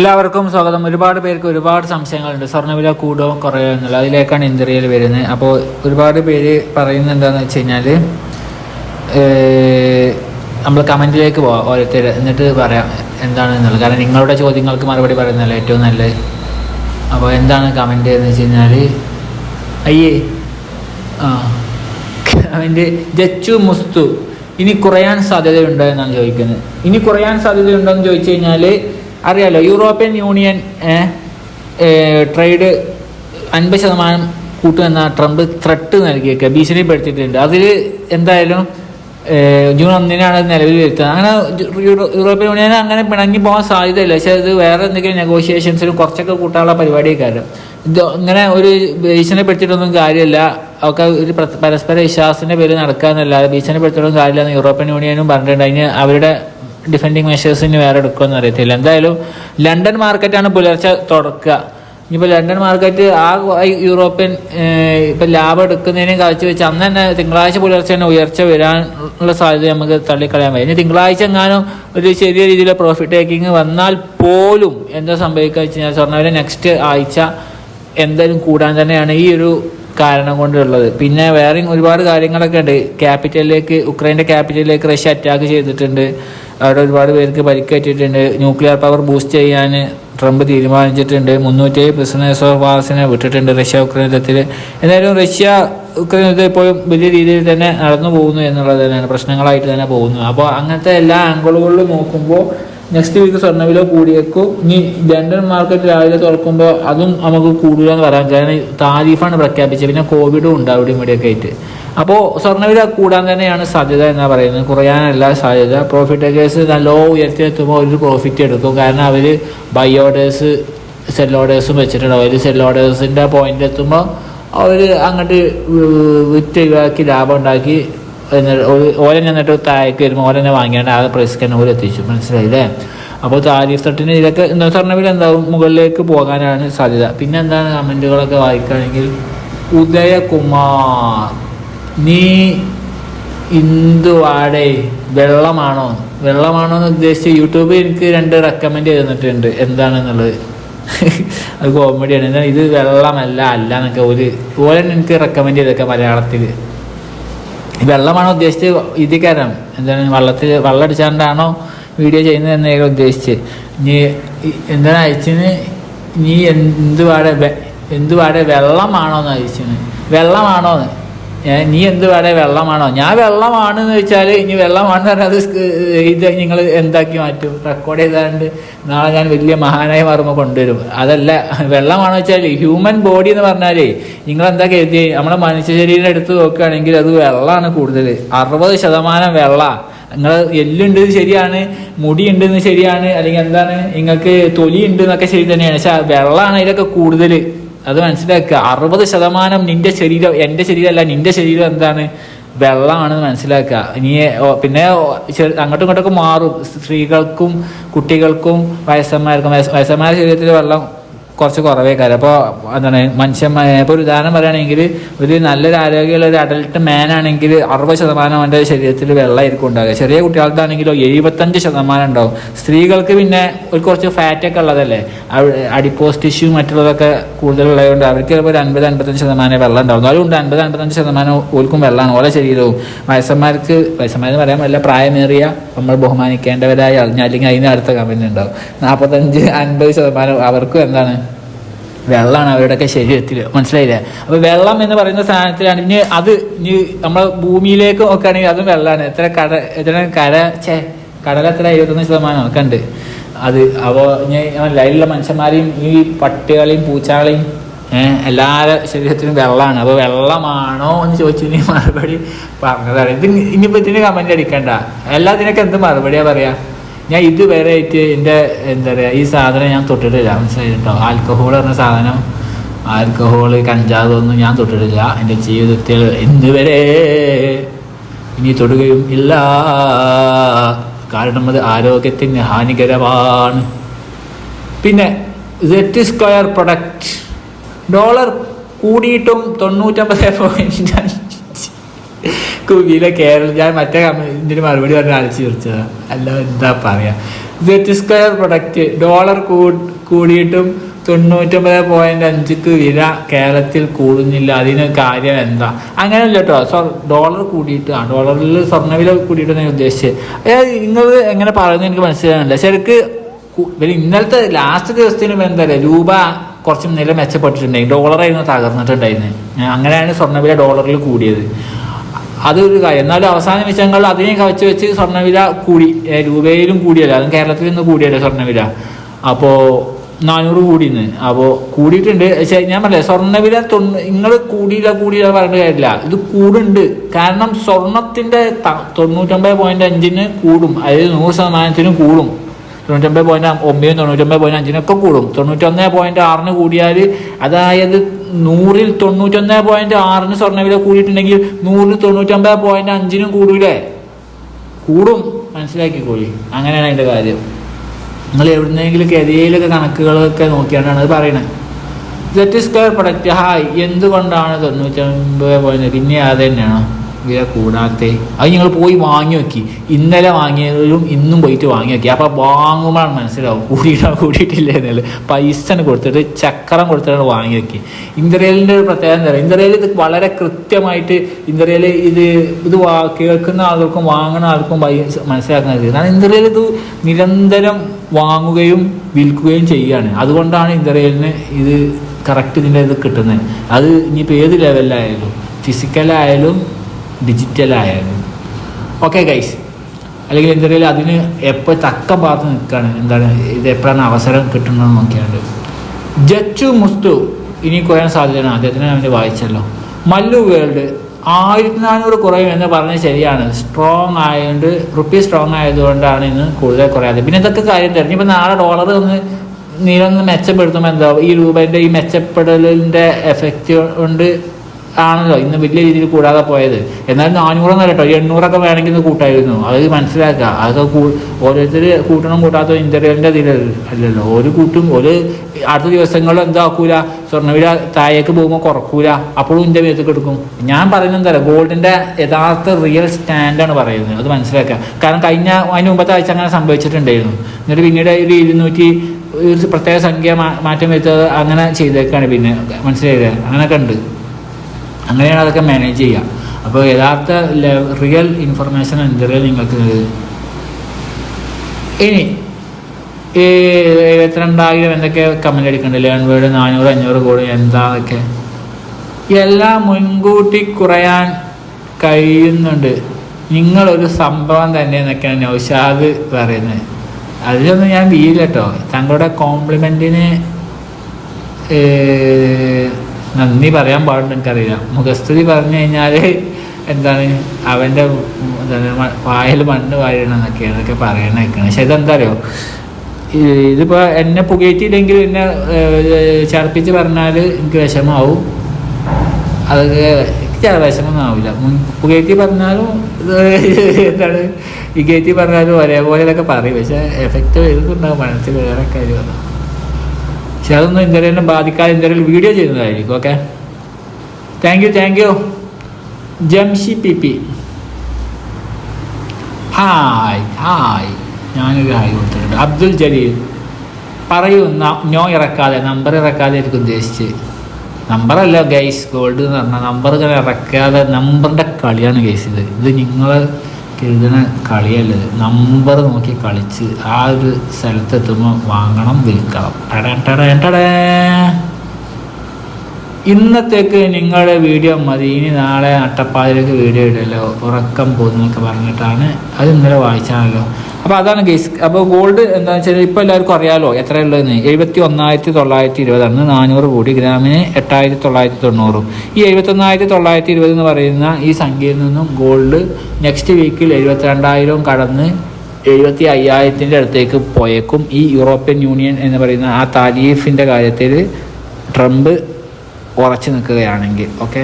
എല്ലാവർക്കും സ്വാഗതം. ഒരുപാട് പേർക്ക് ഒരുപാട് സംശയങ്ങളുണ്ട്. സ്വർണവില കൂടോ കുറയോ എന്നുള്ളത്. അതിലേക്കാണ് ഇന്ത്യയിൽ വരുന്നത്. അപ്പോൾ ഒരുപാട് പേര് പറയുന്നത് എന്താണെന്ന് വെച്ച് കഴിഞ്ഞാൽ നമ്മൾ കമന്റിലേക്ക് പോവാം ഓരോരുത്തർ എന്നിട്ട് പറയാം എന്താണ് എന്നുള്ളത്. കാരണം നിങ്ങളുടെ ചോദ്യങ്ങൾക്ക് മറുപടി പറയുന്നതല്ല ഏറ്റവും നല്ലത്. അപ്പോൾ എന്താണ് കമന്റ് എന്ന് വെച്ച് കഴിഞ്ഞാൽ അയ്യേ ആ കമന്റ് ജച്ചു മുസ്തു. ഇനി കുറയാൻ സാധ്യതയുണ്ടോ എന്നാണ് ചോദിക്കുന്നത്. ഇനി കുറയാൻ സാധ്യതയുണ്ടോ എന്ന് ചോദിച്ചു കഴിഞ്ഞാൽ അറിയാലോ യൂറോപ്യൻ യൂണിയൻ ട്രേഡ് അൻപത് ശതമാനം കൂട്ടുമെന്ന ട്രംപ് ത്രട്ട് നൽകിയേക്കുക ഭീഷണിപ്പെടുത്തിയിട്ടുണ്ട്. അതിൽ എന്തായാലും ജൂൺ ഒന്നിനാണ് അത് നിലവിൽ വരുത്തുന്നത് അങ്ങനെ യൂറോപ്യൻ യൂണിയൻ അങ്ങനെ പിണങ്ങി പോകാൻ സാധ്യതയില്ല. പക്ഷേ അത് വേറെ എന്തെങ്കിലും നെഗോഷിയേഷൻസിലും കുറച്ചൊക്കെ കൂട്ടാനുള്ള പരിപാടിയൊക്കെ ഇത് ഇങ്ങനെ ഒരു ഭീഷണിപ്പെടുത്തിയിട്ടൊന്നും കാര്യമില്ല. ഒക്കെ ഒരു പരസ്പര വിശ്വാസത്തിന്റെ പേര് നടക്കാന്നല്ലാതെ ഭീഷണിപ്പെടുത്തിയിട്ടൊന്നും കാര്യമില്ല എന്ന് യൂറോപ്യൻ യൂണിയനും പറഞ്ഞിട്ടുണ്ട്. അതിന് അവരുടെ ഡിഫെൻഡിങ് മെഷേഴ്സിന് വേറെ എടുക്കുമെന്ന് അറിയത്തില്ല. എന്തായാലും ലണ്ടൻ മാർക്കറ്റാണ് പുലർച്ചെ തുറക്കുക. ഇനിയിപ്പോൾ ലണ്ടൻ മാർക്കറ്റ് ആ യൂറോപ്യൻ ഇപ്പം ലാഭം എടുക്കുന്നതിനെ കാഴ്ച വെച്ച് അന്ന് തന്നെ തിങ്കളാഴ്ച പുലർച്ചെ തന്നെ ഉയർച്ച വരാനുള്ള സാധ്യത നമുക്ക് തള്ളിക്കളയാൻ പറ്റും ഇനി തിങ്കളാഴ്ച എങ്ങാനും ഒരു ചെറിയ രീതിയിലെ പ്രോഫിറ്റ് ടേക്കിംഗ് വന്നാൽ പോലും എന്താ സംഭവിക്കുക വെച്ച് കഴിഞ്ഞാൽ സ്വർണവില നെക്സ്റ്റ് ആഴ്ച എന്തായാലും കൂടാൻ തന്നെയാണ് ഈ ഒരു കാരണം കൊണ്ടുള്ളത്. പിന്നെ വേറെയും ഒരുപാട് കാര്യങ്ങളൊക്കെ ഉണ്ട്. ക്യാപിറ്റലിലേക്ക് ഉക്രൈന്റെ ക്യാപിറ്റലിലേക്ക് റഷ്യ അറ്റാക്ക് ചെയ്തിട്ടുണ്ട്. അവിടെ ഒരുപാട് പേർക്ക് പരിക്കേറ്റിട്ടുണ്ട്. ന്യൂക്ലിയർ പവർ ബൂസ്റ്റ് ചെയ്യാൻ ട്രംപ് തീരുമാനിച്ചിട്ടുണ്ട്. മുന്നൂറ്റി പ്രിസണേഴ്സ് ഓഫ് വാർസിനെ വിട്ടിട്ടുണ്ട് റഷ്യ ഉക്രൈൻ യുദ്ധത്തിൽ എന്തായാലും റഷ്യ ഉക്രൈൻ യുദ്ധം ഇപ്പോഴും വലിയ രീതിയിൽ തന്നെ നടന്നു പോകുന്നു എന്നുള്ളത് തന്നെയാണ്. പ്രശ്നങ്ങളായിട്ട് തന്നെ പോകുന്നു. അപ്പോൾ അങ്ങനത്തെ എല്ലാ ആംഗിളുകളിലും നോക്കുമ്പോൾ നെക്സ്റ്റ് വീക്ക് സ്വർണവില കൂടിയേക്കും. ഇനി ലണ്ടൻ മാർക്കറ്റ് രാവിലെ തുറക്കുമ്പോൾ അതും നമുക്ക് കൂടുതൽ എന്ന് പറയാം കാരണം താരിഫാണ് പ്രഖ്യാപിച്ചത്. പിന്നെ കോവിഡും ഉണ്ട് അവിടെ ഇവിടെയൊക്കെ ആയിട്ട്. അപ്പോൾ സ്വർണവില കൂടാൻ തന്നെയാണ് സാധ്യത എന്നാ പറയുന്നത്. കുറയാനല്ല സാധ്യത. പ്രോഫിറ്റ് ടേക്കേഴ്സ് നല്ല ഉയർത്തിയെത്തുമ്പോൾ ഒരു പ്രോഫിറ്റ് എടുക്കും. കാരണം അവർ ബൈ ഓർഡേഴ്സ് സെൽ ഓർഡേഴ്സും വെച്ചിട്ടുണ്ടാവും. അതിൽ സെൽ ഓർഡേഴ്സിന്റെ പോയിന്റ് എത്തുമ്പോൾ അവർ അങ്ങോട്ട് വിറ്റ് ഒഴിവാക്കി ലാഭം ഉണ്ടാക്കി ഓലന്നെ എന്നിട്ട് താഴേക്ക് വരുമ്പോൾ ഓലനെ വാങ്ങിയാണ്ട് ആ പ്രൈസ് തന്നെ ഓല എത്തിച്ചു. മനസ്സിലായില്ലേ? അപ്പോൾ താരിഫ് തട്ടിന് ഇതൊക്കെ എന്താ പറഞ്ഞാൽ എന്താവും? മുകളിലേക്ക് പോകാനാണ് സാധ്യത. പിന്നെ എന്താണ് കമന്റുകളൊക്കെ വായിക്കുകയാണെങ്കിൽ ഉദയകുമാർ നീ ഇന്ദുവാടെ വെള്ളമാണോ? വെള്ളമാണോ എന്ന് ഉദ്ദേശിച്ച് യൂട്യൂബിൽ എനിക്ക് രണ്ട് റെക്കമെൻഡ് ചെയ്തിട്ടുണ്ട്. എന്താണെന്നുള്ളത്? അത് കോമഡിയാണ് എന്നാൽ ഇത് വെള്ളമല്ല അല്ല എന്നൊക്കെ ഒരു പോലെ എനിക്ക് റെക്കമെൻഡ് ചെയ്തൊക്കെ മലയാളത്തിൽ വെള്ളമാണോ ഉദ്ദേശിച്ച് ഇതിക്കാരം എന്താണ് വെള്ളത്തിൽ വെള്ളം അടിച്ചാണ്ടാണോ വീഡിയോ ചെയ്യുന്നത് എന്നൊക്കെ ഉദ്ദേശിച്ച് നീ എന്താണ് അയച്ചിന് നീ എന്ത് പാടെ എന്ത് പാടെ വെള്ളമാണോ എന്ന് അയച്ചിന് വെള്ളമാണോ എന്ന് നീ എന്ത് വേണേ വെള്ളമാണോ ഞാൻ വെള്ളമാണെന്ന് വെച്ചാൽ ഇനി വെള്ളമാണെന്ന് പറഞ്ഞാൽ അത് ഇത് നിങ്ങൾ എന്താക്കി മാറ്റും? റെക്കോർഡ് ചെയ്താണ്ട് നാളെ ഞാൻ വലിയ മഹാനായ മാറുമ്പോൾ കൊണ്ടുവരും. അതല്ല വെള്ളമാണെന്ന് വെച്ചാൽ ഹ്യൂമൻ ബോഡി എന്ന് പറഞ്ഞാലേ നിങ്ങൾ എന്താ കരുതി നമ്മുടെ മനുഷ്യ ശരീരം എടുത്ത് നോക്കുകയാണെങ്കിൽ അത് വെള്ളമാണ് കൂടുതൽ അറുപത് ശതമാനം വെള്ള. നിങ്ങൾ എല്ലുണ്ട് ശരിയാണ് മുടി ഉണ്ടെന്ന് ശരിയാണ് അല്ലെങ്കിൽ എന്താണ്? നിങ്ങൾക്ക് തൊലി ഉണ്ട് എന്നൊക്കെ ശരി തന്നെയാണ്. പക്ഷെ വെള്ളമാണ് അതിലൊക്കെ കൂടുതൽ അത് മനസ്സിലാക്കുക. അറുപത് ശതമാനം നിന്റെ ശരീരം എന്റെ ശരീരമല്ല നിന്റെ ശരീരം എന്താണ്? വെള്ളമാണെന്ന് മനസ്സിലാക്കുക. ഇനി പിന്നെ അങ്ങോട്ടും ഇങ്ങോട്ടൊക്കെ മാറും. സ്ത്രീകൾക്കും കുട്ടികൾക്കും വയസ്സന്മാർക്കും. വയസ്സന്മാരുടെ ശരീരത്തിൽ വെള്ളം കുറച്ച് കുറവേ കാര്യം. അപ്പോൾ എന്താണ് മനുഷ്യന്മാർ ഇപ്പോൾ ഒരു ഉദാഹരണം പറയുകയാണെങ്കിൽ ഒരു നല്ലൊരു ആരോഗ്യമുള്ള ഒരു അഡൽട്ട് മാൻ ആണെങ്കിൽ അറുപത് ശതമാനം അവന്റെ ശരീരത്തിൽ വെള്ളമായിരിക്കും ഉണ്ടാകുക ചെറിയ കുട്ടികൾക്കാണെങ്കിലോ എഴുപത്തഞ്ച് ശതമാനം ഉണ്ടാവും. സ്ത്രീകൾക്ക് പിന്നെ ഒരു കുറച്ച് ഫാറ്റൊക്കെ ഉള്ളതല്ലേ? അഡിപ്പോസ് ടിഷ്യൂ മറ്റുള്ളതൊക്കെ കൂടുതലുള്ളതുകൊണ്ട് അവർക്ക് ഒരു അൻപത് അൻപത്തഞ്ച് ശതമാനം വെള്ളം ഉണ്ടാവും. അതുകൊണ്ട് അൻപത് അൻപത്തഞ്ച് ശതമാനം ഓൽക്കും വെള്ളമാണ് ഓരോ ശരീരവും. വയസ്സന്മാർക്ക് വയസ്സന്മാരെന്ന് പറയാൻ വല്ല പ്രായമേറിയ നമ്മൾ ബഹുമാനിക്കേണ്ടവരായ അല്ലെങ്കിൽ അതിന് അടുത്ത കമ്പനി ഉണ്ടാവും. നാൽപ്പത്തഞ്ച് അൻപത് ശതമാനം അവർക്കും എന്താണ് വെള്ളമാണ് അവരുടെയൊക്കെ ശരീരത്തിൽ മനസ്സിലായില്ലേ? അപ്പോൾ വെള്ളം എന്ന് പറയുന്ന സാധനത്തിലാണ്. ഇനി അത് ഇനി നമ്മളെ ഭൂമിയിലേക്ക് നോക്കുകയാണെങ്കിൽ അതും വെള്ളമാണ് എത്ര കട എത്ര കര ചേ കടൽ എത്ര? എഴുപത്തൊന്ന് ശതമാനം ഒക്കെ അത് അപ്പോൾ ഇനി ലൈലുള്ള മനുഷ്യന്മാരെയും ഈ പട്ടികളെയും പൂച്ചകളെയും എല്ലാവരുടെ ശരീരത്തിനും വെള്ളമാണ് അപ്പോൾ വെള്ളമാണോ എന്ന് നീ മറുപടി പറഞ്ഞതാണ്. ഇത് ഇനിയിപ്പോൾ ഇതിന് കമന്റ് അടിക്കണ്ട. എല്ലാത്തിനൊക്കെ എന്ത് മറുപടിയാ പറയാ? ഞാൻ ഇതുവരെ ആയിട്ട് എന്റെ എന്താ പറയുക ഈ സാധനം ഞാൻ തൊട്ടിട്ടില്ല. മനസ്സിലായി കേട്ടോ. ആൽക്കഹോൾ പറഞ്ഞ സാധനം ആൽക്കഹോൾ കഞ്ചാവ് ഞാൻ തൊട്ടിട്ടില്ല. എന്റെ ജീവിതത്തിൽ ഇന്നുവരെ ഇനി തൊടുകയും ഇല്ല. കാരണം അത് ആരോഗ്യത്തിന് ഹാനികരമാണ്. പിന്നെ സെറ്റ് സ്ക്വയർ പ്രൊഡക്റ്റ് ഡോളർ കൂടിയിട്ടും തൊണ്ണൂറ്റമ്പത് പോയിന്റ് അഞ്ച് കേരള ഞാൻ മറ്റേ കമ്പനിന്റെ മറുപടി പറഞ്ഞ അടിച്ചു തീർച്ചതാ അല്ല എന്താ പറയാ? ജെറ്റ് സ്ക്വയർ പ്രൊഡക്റ്റ് ഡോളർ കൂടിയിട്ടും തൊണ്ണൂറ്റൊമ്പത് പോയിന്റ് അഞ്ചിക്ക് വില കേരളത്തിൽ കൂടുന്നില്ല. അതിന് കാര്യം എന്താ? അങ്ങനെയല്ല കേട്ടോ സോ ഡോളർ കൂടിയിട്ട് ആ ഡോളറിൽ സ്വർണവില കൂടിയിട്ട് ഞാൻ ഉദ്ദേശിച്ചത്. നിങ്ങൾ എങ്ങനെ പറയുന്നത് എനിക്ക് മനസ്സിലാകുന്നില്ല ശരിക്ക് ഇന്നലത്തെ ലാസ്റ്റ് ദിവസത്തിന് എന്താ രൂപ കുറച്ച് നില മെച്ചപ്പെട്ടിട്ടുണ്ടായി. ഡോളറായിരുന്നു തകർന്നിട്ടുണ്ടായിരുന്നത് അങ്ങനെയാണ് സ്വർണവില ഡോളറിൽ കൂടിയത്. അതൊരു കാര്യം. എന്നാലും അവസാന നിമിഷങ്ങൾ അതിനെ കവച്ച് വെച്ച് സ്വർണവില കൂടി. രൂപയിലും കൂടിയല്ല? അതും കേരളത്തിൽ നിന്ന് കൂടിയല്ലേ സ്വർണവില? അപ്പോ നാനൂറ് കൂടിന്ന്. അപ്പോ കൂടിയിട്ടുണ്ട്. പക്ഷേ ഞാൻ പറയാം സ്വർണവില തൊണ്ണൂ നിങ്ങൾ കൂടിയില്ല കൂടിയില്ല പറഞ്ഞിട്ട് കാര്യമില്ല. ഇത് കൂടുണ്ട്. കാരണം സ്വർണത്തിന്റെ തൊണ്ണൂറ്റൊമ്പത് പോയിന്റ് അഞ്ചിന് കൂടും. അതായത് നൂറ് ശതമാനത്തിനും കൂടും. തൊണ്ണൂറ്റൊമ്പത് പോയിന്റ് ഒമ്പതും തൊണ്ണൂറ്റൊമ്പത് പോയിന്റ് അഞ്ചിനൊക്കെ കൂടും. തൊണ്ണൂറ്റൊന്ന് പോയിന്റ് ആറിന് കൂടിയാൽ അതായത് നൂറിൽ തൊണ്ണൂറ്റൊന്ന് പോയിന്റ് ആറിന് സ്വർണവില കൂടിയിട്ടുണ്ടെങ്കിൽ നൂറിൽ തൊണ്ണൂറ്റൊമ്പത് പോയിന്റ് അഞ്ചിനും കൂടൂലേ? കൂടും. മനസ്സിലാക്കിക്കോളി. അങ്ങനെയാണ് അതിന്റെ കാര്യം. നിങ്ങൾ എവിടുന്നെങ്കിലും ഗതിയിലൊക്കെ കണക്കുകളൊക്കെ നോക്കിയാണ് അത് പറയണത് സെറ്റ് സ്ക്വയർ പ്രൊഡക്റ്റ് ഹായ് എന്തുകൊണ്ടാണ് തൊണ്ണൂറ്റൊമ്പത് പോയിന്റ് പിന്നെ അത് തന്നെയാണോ വില കൂടാത്തെ അത് ഞങ്ങൾ പോയി വാങ്ങി നോക്കി. ഇന്നലെ വാങ്ങിയതിലും ഇന്നും പോയിട്ട് വാങ്ങി നോക്കി. അപ്പോൾ വാങ്ങുമ്പോഴാണ് മനസ്സിലാവും. കൂടിയിട്ടാണ് കൂടിയിട്ടില്ല എന്നുള്ളത്. പൈസ കൊടുത്തിട്ട് ചക്രം കൊടുത്തിട്ടാണ് വാങ്ങി നോക്കി. ഇന്ത്യയിലിന്റെ ഒരു പ്രത്യേകത എന്താ പറയുക? ഇന്ത്യയിൽ ഇത് വളരെ കൃത്യമായിട്ട് ഇന്ത്യയിൽ ഇത് ഇത് കേൾക്കുന്ന ആൾക്കും വാങ്ങുന്ന ആൾക്കും പൈസ മനസ്സിലാക്കുന്നത് കാരണം ഇന്ത്യയിൽ ഇത് നിരന്തരം വാങ്ങുകയും വിൽക്കുകയും ചെയ്യുകയാണ്. അതുകൊണ്ടാണ് ഇന്ത്യയിലിന് ഇത് കറക്റ്റ് ഇതിന്റെ ഇത് കിട്ടുന്നത്. അത് ഇനിയിപ്പോൾ ഏത് ലെവലിലായാലും ഫിസിക്കലായാലും ഡിജിറ്റലായാലും ഓക്കെ ഗൈസ് അല്ലെങ്കിൽ എന്തെങ്കിലും അതിന് എപ്പോൾ തക്ക ഭാഗത്ത് നിൽക്കുകയാണ് എന്താണ് ഇത് എപ്പോഴാണ് അവസരം കിട്ടുന്നത് നോക്കിയാണ്ട്. ജച്ചു മുസ്തു ഇനി കുറയാൻ സാധ്യതയാണ്. അദ്ദേഹത്തിന് നമ്മൾ വായിച്ചല്ലോ. മല്ലു വേൾഡ് ആയിരത്തി നാനൂറ് കുറയും എന്ന് പറഞ്ഞത് ശരിയാണ്. സ്ട്രോങ് ആയതുകൊണ്ട് റുപ്പി സ്ട്രോങ് ആയതുകൊണ്ടാണ് ഇന്ന് കൂടുതൽ കുറയാതെ പിന്നെ ഇതൊക്കെ കാര്യം തരും ഇപ്പം നാളെ ഡോളർ ഒന്ന് നീളൊന്ന് മെച്ചപ്പെടുത്തുമ്പോൾ എന്താ ഈ രൂപേന്റെ ഈ മെച്ചപ്പെടലിന്റെ എഫക്റ്റ് കൊണ്ട് ആണല്ലോ ഇന്ന് വലിയ രീതിയിൽ കൂടാതെ പോയത്. എന്നാലും നാനൂറൊന്നും കേട്ടോ എണ്ണൂറൊക്കെ വേണമെങ്കിൽ കൂട്ടായിരുന്നു. അത് മനസ്സിലാക്കുക. അതൊക്കെ കൂ ഓരോരുത്തർ കൂട്ടണം കൂട്ടാത്ത ഇന്ത്യന്റെ അതിൽ അല്ലല്ലോ. ഒരു കൂട്ടും ഒരു അടുത്ത ദിവസങ്ങളിൽ എന്താക്കൂല സ്വർണവില താഴേക്ക് പോകുമ്പോൾ കുറക്കൂല അപ്പോഴും ഇന്ത്യ മേത്തേക്ക് എടുക്കും. ഞാൻ പറയുന്നത് എന്താ ഗോൾഡിന്റെ യഥാർത്ഥ റിയൽ സ്റ്റാൻഡാണ് പറയുന്നത്. അത് മനസ്സിലാക്കുക. കാരണം കഴിഞ്ഞ അതിന് മുമ്പത്തെ ആഴ്ച അങ്ങനെ സംഭവിച്ചിട്ടുണ്ടായിരുന്നു. എന്നിട്ട് പിന്നീട് ഒരു ഇരുന്നൂറ്റി ഒരു പ്രത്യേക സംഖ്യ മാറ്റം വരുത്തത് അങ്ങനെ ചെയ്തേക്കാണ് പിന്നെ. മനസ്സിലായില്ലേ? അങ്ങനെയൊക്കെ ഉണ്ട്. അങ്ങനെയാണ് അതൊക്കെ മാനേജ് ചെയ്യുക അപ്പോൾ യഥാർത്ഥ റിയൽ ഇൻഫർമേഷൻ എന്തറിയ നിങ്ങൾക്ക്? ഇനി ഈ എഴുപത്തിരണ്ടായിരം എന്തൊക്കെ കമന്റ് അടിക്കുന്നുണ്ട് ലേൺ വേർഡ് നാനൂറ് അഞ്ഞൂറ് കോടി എന്താന്നൊക്കെ. എല്ലാം മുൻകൂട്ടി കുറയാൻ കഴിയുന്നുണ്ട്. നിങ്ങളൊരു സംഭവം തന്നെ എന്നൊക്കെയാണ് നൗഷാദ് പറയുന്നത്. അതിലൊന്നും ഞാൻ വീയില്ല കേട്ടോ തങ്ങളുടെ കോംപ്ലിമെന്റിന് നന്ദി പറയാൻ പാടുണ്ട് എനിക്കറിയില്ല. മുഖസ്തുതി പറഞ്ഞു കഴിഞ്ഞാൽ എന്താണ് അവന്റെ വായിൽ മണ്ണ് വാഴണം എന്നൊക്കെയാണ് അതൊക്കെ പറയണ നിൽക്കുന്നത് പക്ഷെ ഇതെന്താ ഇതിപ്പോൾ എന്നെ പുകയറ്റിയില്ലെങ്കിൽ എന്നെ ചർപ്പിച്ച് പറഞ്ഞാൽ എനിക്ക് വിഷമാവും. ചില വിഷമൊന്നും ആവില്ല. പുകയറ്റി പറഞ്ഞാലും എന്താണ് ഈ കയറ്റി പറഞ്ഞാലും ഒരേപോലെ ഇതൊക്കെ പറയും. പക്ഷേ എഫക്റ്റ് വരുന്നുണ്ടാവും മനസ്സിൽ വേറെ കാര്യമാണ് പക്ഷെ അതൊന്നും ബാധിക്കാതെ ഇന്ത്യയിൽ വീഡിയോ ചെയ്യുന്നതായിരിക്കും okay thank you thank you Jamshi P P hi hi ഞാനൊരു ഹായ് കൊടുത്തിട്ടുണ്ട്. അബ്ദുൽ ജലീൽ. പറയൂ നോ ഇറക്കാതെ നമ്പർ ഇറക്കാതെ എനിക്ക് ഉദ്ദേശിച്ച് നമ്പറല്ല ഗൈസ് ഗോൾഡ് എന്ന് പറഞ്ഞാൽ നമ്പർ ഇങ്ങനെ ഇറക്കാതെ നമ്പറിന്റെ കളിയാണ് ഗൈസ് ഇത്. ഇത് നിങ്ങൾ എഴുതുന്ന കളിയല്ലത് നമ്പർ നോക്കി കളിച്ച് ആ ഒരു സ്ഥലത്തെത്തുമ്പോൾ വാങ്ങണം വിൽക്കണം. ടടേ ടടേ ടടേ ഇന്നത്തേക്ക് നിങ്ങളുടെ വീഡിയോ മതി. ഇനി നാളെ അട്ടപ്പാതിലേക്ക് വീഡിയോ ഇടല്ലോ. ഉറക്കം പോകുന്നൊക്കെ പറഞ്ഞിട്ടാണ്. അത് ഇന്നലെ വായിച്ചാണല്ലോ. അപ്പോൾ അതാണ് ഗേസ് അപ്പോൾ ഗോൾഡ് എന്താ വെച്ചാൽ ഇപ്പോൾ എല്ലാവർക്കും അറിയാലോ എത്ര എഴുപത്തി ഒന്നായിരത്തി തൊള്ളായിരത്തി ഇരുപതാണ് നാനൂറ് കോടി ഗ്രാമിന് എട്ടായിരത്തി തൊള്ളായിരത്തി തൊണ്ണൂറും ഈ എഴുപത്തൊന്നായിരത്തി തൊള്ളായിരത്തി ഇരുപത് എന്ന് പറയുന്ന ഈ സംഖ്യയിൽ നിന്നും ഗോൾഡ് നെക്സ്റ്റ് വീക്കിൽ എഴുപത്തിരണ്ടായിരം കടന്ന് എഴുപത്തി അയ്യായിരത്തിന്റെ അടുത്തേക്ക് പോയേക്കും. ഈ യൂറോപ്യൻ യൂണിയൻ എന്ന് പറയുന്ന ആ താരീഫിന്റെ കാര്യത്തിൽ ട്രംപ് ഉറച്ചു നിൽക്കുകയാണെങ്കിൽ ഓക്കെ